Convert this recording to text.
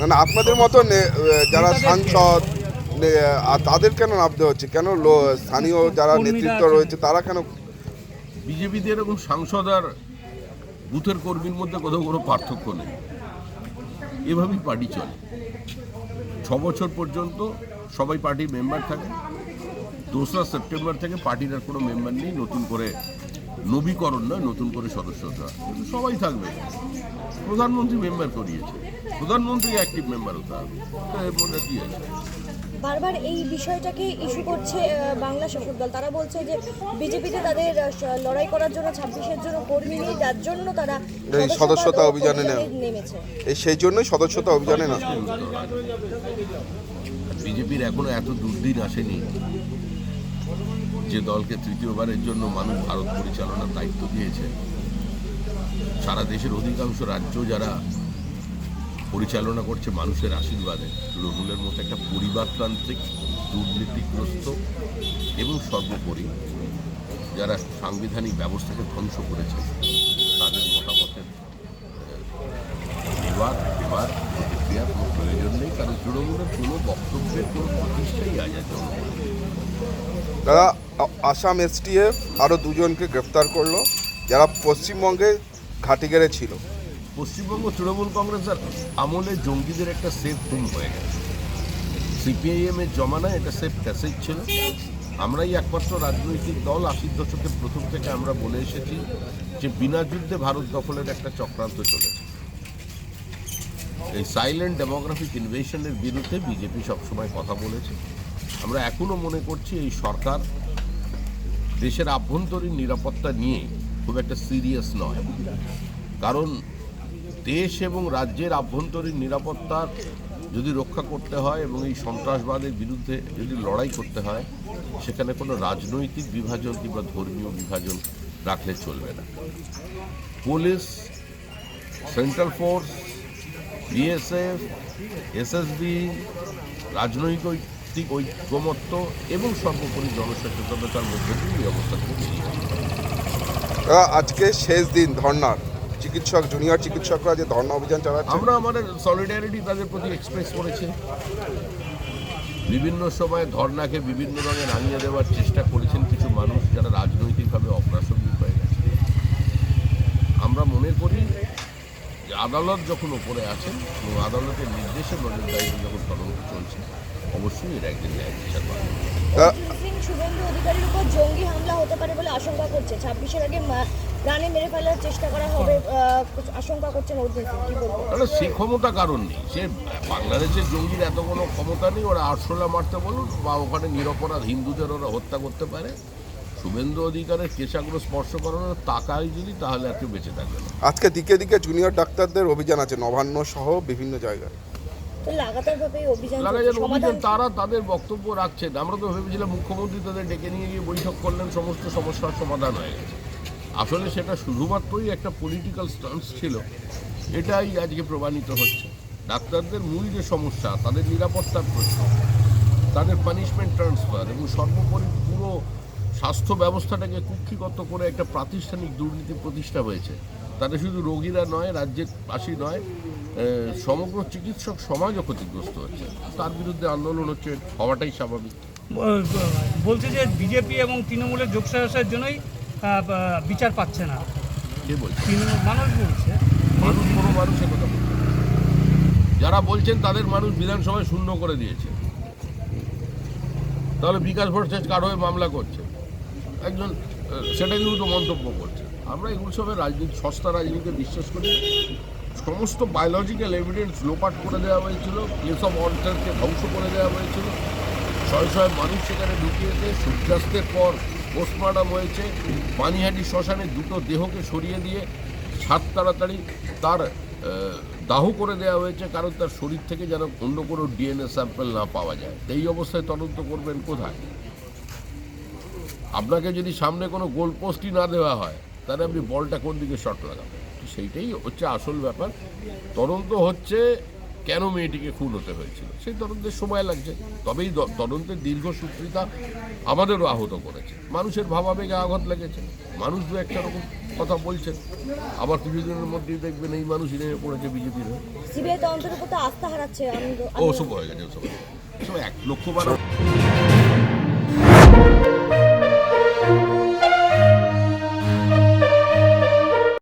মানে আপনাদের মতন যারা সাংসদ নে- আর তাদের কেন নামতে হচ্ছে? কেন স্থানীয় যারা নেতৃত্ব রয়েছে তারা কেন বিজেপিতে এরকম সাংসদ আর বুথের কর্মীর মধ্যে কোথাও কোনো পার্থক্য নেই। এভাবেই পার্টি চলে। ছ বছর পর্যন্ত সবাই পার্টির মেম্বার থাকে। দোসরা সেপ্টেম্বর থেকে পার্টির আর কোনো মেম্বার নেই। নতুন করে নবীকরণ নয় নতুন করে সদস্য হতে। কিন্তু সবাই থাকবে। প্রধানমন্ত্রী মেম্বার করিয়েছে। প্রধানমন্ত্রী অ্যাক্টিভ মেম্বার হতে হবে এর মধ্যে কি আছে? বারবার এই বিষয়টাকে ইস্যু করছে বাংলা শাসক দল। তারা বলছে যে বিজেপিতে তাদের লড়াই করার জন্য ছাব্বিশের জন্য কর্মী নেই যার জন্য তারা এই সদস্যতা অভিযানে। নেমেছে। এই সেই জন্যই সদস্যতা অভিযানে না। বিজেপির এখনও এত দুর্দিন আসেনি যে দলকে তৃতীয়বারের জন্য মানুষ ভারত পরিচালনার দায়িত্ব দিয়েছে। সারা দেশের অধিকাংশ রাজ্য যারা পরিচালনা করছে মানুষের আশীর্বাদে তৃণমূলের মতো একটা পরিবারতান্ত্রিক, দুর্নীতিগ্রস্ত এবং সর্বোপরি যারা সাংবিধানিক ব্যবস্থাকে ধ্বংস করেছে, তাদের মতামতের এবার এবার প্রতিক্রিয়ার কোনো প্রয়োজন নেই, কারণ তৃণমূলের কোনো বক্তব্যের কোনো প্রতিষ্ঠাই আজ আর জনগণের নেই। তারা আসাম এসটিএফ আরও দুজনকে গ্রেফতার করল, যারা পশ্চিমবঙ্গে ঘাটিগেড়ে ছিল পশ্চিমবঙ্গ তৃণমূল কংগ্রেসের আমলে জঙ্গিদের একটা সেফ হোম হয়ে গেছে সিপিআইএম এর জমানায় এটা সেফ প্যাসেজ ছিল। আমরাই একমাত্র রাজনৈতিক দল আশির দশকের প্রথম থেকে আমরা বলে এসেছি যে বিনা যুদ্ধে ভারত দখলের একটা চক্রান্ত চলেছে। এই সাইলেন্ট ডেমোগ্রাফিক ইনভেশনের বিরুদ্ধে বিজেপি সবসময় কথা বলেছে। আমরা এখনও মনে করছি এই সরকার দেশের আভ্যন্তরীণ নিরাপত্তা নিয়ে খুব একটা সিরিয়াস নয়। কারণ দেশ এবং রাজ্যের আভ্যন্তরীণ নিরাপত্তার যদি রক্ষা করতে হয় এবং এই সন্ত্রাসবাদের বিরুদ্ধে যদি লড়াই করতে হয়, সেখানে কোনো রাজনৈতিক বিভাজন কিংবা ধর্মীয় বিভাজন রাখলে চলবে না। Police, central force, BSF, SSB, রাজনৈতিক ঐক্যমত্য এবং সর্বোপরি জনসচেতনতার মধ্যে এই অবস্থা আজকে শেষ দিন ধর্নার। চিকিৎসক জুনিয়র চিকিৎসকরা যে ধর্ণা অভিযান চালাচ্ছে। আমরা আমাদের সলিডারিটি তাদের প্রতি এক্সপ্রেস করেছি। বিভিন্ন সময় ধর্নাকে বিভিন্ন রঙে রাঙিয়ে দেওয়ার চেষ্টা করেছেন কিছু মানুষ যারা রাজনৈতিকভাবে অপ্রাসঙ্গিক হয়ে গেছে। আমরা মনে করি যে আদালত যখন ওপরে আছেন এবং আদালতের নির্দেশে নজরদারিতে যখন তদন্ত চলছে অবশ্যই এর একদিন ন্যায় বিচার পাবে জঙ্গি হামলা হতে পারে বলে আশঙ্কা করছে। ছাব্বিশের আগে মা- প্রাণে মেরে ফেলার চেষ্টা করা হবে আশঙ্কা করছেন অর্জুন সিং কি বলব তাহলে সে ক্ষমতা কারণ নেই? সে বাংলাদেশের জঙ্গির এত কোনো ক্ষমতা নেই ওরা আটশোলা মারতে বলুন বা ওখানে নিরপরাধ হিন্দুদের ওরা হত্যা করতে পারে। শুভেন্দু অধিকারের কেশাগ্র স্পর্শ করানোর তাকাই যদি তাহলে আর কেউ বেঁচে থাকবে না। আজকে দিকে দিকে জুনিয়র ডাক্তারদের অভিযান আছে নবান্ন সহ বিভিন্ন জায়গায়। অভিযান তারা তাদের বক্তব্য রাখছেন। আমরা তো ভেবেছিলাম মুখ্যমন্ত্রী তাদের ডেকে নিয়ে গিয়ে বৈঠক করলেন সমস্ত সমস্যার সমাধান হয়ে গেছে। আসলে সেটা শুধুমাত্রই একটা পলিটিক্যাল স্টান্স ছিল, এটাই আজকে প্রমাণিত হচ্ছে। ডাক্তারদের মূল যে সমস্যা, তাদের নিরাপত্তার প্রশ্ন, তাদের পানিশমেন্ট ট্রান্সফার এবং সর্বোপরি পুরো স্বাস্থ্য ব্যবস্থাটাকে কুক্ষিগত করে একটা প্রাতিষ্ঠানিক দুর্নীতি প্রতিষ্ঠা হয়েছে। তাতে শুধু রোগীরা নয়, রাজ্যের পাশই নয় সমগ্র চিকিৎসক সমাজও ক্ষতিগ্রস্ত হচ্ছে। তার বিরুদ্ধে আন্দোলন হচ্ছে, হওয়াটাই স্বাভাবিক। বলছে যে বিজেপি এবং তৃণমূলের যোগসাহসের জন্যই বিচার পাচ্ছে না। মানুষ বলছে। মানুষ কোনো মানুষের কথা যারা বলছেন তাদের মানুষ বিধানসভায় শূন্য করে দিয়েছে। তাহলে বিকাশ ভট্টাচার্য কার হয়ে মামলা করছে? একজন আহ, সেটা কিন্তু তো মন্তব্য করছে। আমরা এগুলো সবের রাজনীতি সস্তা রাজনীতিতে বিশ্বাস করি। সমস্ত বায়োলজিক্যাল এভিডেন্স লোপাট করে দেওয়া হয়েছিল। প্লেস অফ অর্ডারকে ধ্বংস করে দেওয়া হয়েছিল। শয়ে শয়ে মানুষ সেখানে ঢুকিয়েছে সূর্যাস্তের পর পোস্টমর্টম হয়েছে। পানিহাটি শ্মশানে দুটো দেহকে সরিয়ে দিয়ে সাত তাড়াতাড়ি তার দাহ করে দেওয়া হয়েছে কারণ তার শরীর থেকে যেন অন্য কোনো ডিএনএ স্যাম্পল না পাওয়া যায়। এই অবস্থায় তদন্ত করবেন কোথায়? আপনাকে যদি সামনে কোনো গোল পোস্টই না দেওয়া হয়, তাহলে আপনি বলটা কোন দিকে শট লাগাবেন? সেইটাই হচ্ছে আসল ব্যাপার। তদন্ত হচ্ছে কেন মেয়েটিকে খুন হতে হয়েছিল? সেই তদন্তের সময় লাগছে। তবেই এই তদন্তের দীর্ঘসূত্রিতা আমাদেরও আহত করেছে। মানুষের ভাবাবেগে আঘাত লেগেছে। মানুষ দু একটা রকম কথা বলছেন আবার কিছুদিনের মধ্যেই দেখবেন এই মানুষই নেমে পড়েছে বিজেপির ও সব হয়ে গেছে সব এক লক্ষ বার